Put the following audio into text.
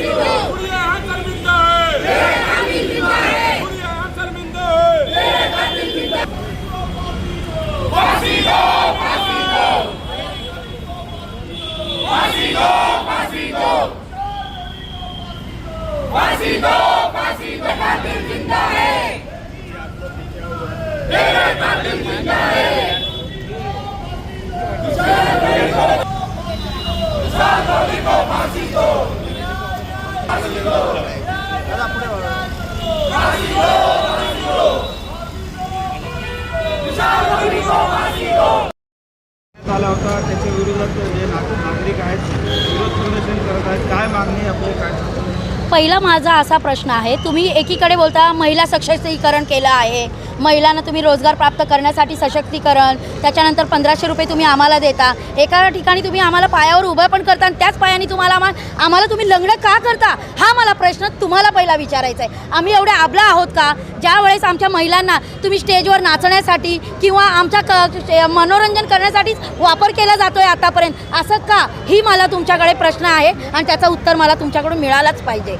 Pasito, pasito, Pasito, pasito. hai. Tera Captain Zinda hai. Pasito, pasito. झाला होता त्याच्या विरोधात जे नागरिक आहेत विरोध प्रदर्शन करत आहेत काय मागणी आपली काय पहिला माझा असा प्रश्न आहे तुम्ही एकीकडे बोलता महिला सक्षमीकरण केलं आहे महिलांना तुम्ही रोजगार प्राप्त करण्यासाठी सशक्तीकरण त्याच्यानंतर पंधराशे रुपये तुम्ही आम्हाला देता. एका ठिकाणी तुम्ही आम्हाला पायावर उभं पण करता आणि त्याच पायाने तुम्हाला आम्हा आम्हाला तुम्ही लग्न का करता? हा मला प्रश्न तुम्हाला पहिला विचारायचा आहे. आम्ही एवढे आबला आहोत का? ज्या वेळेस आमच्या महिलांना तुम्ही स्टेजवर नाचण्यासाठी किंवा आमच्या क मनोरंजन करण्यासाठीच वापर केला जातो आहे आतापर्यंत असं का? ही मला तुमच्याकडे प्रश्न आहे आणि त्याचं उत्तर मला तुमच्याकडून मिळालंच पाहिजे.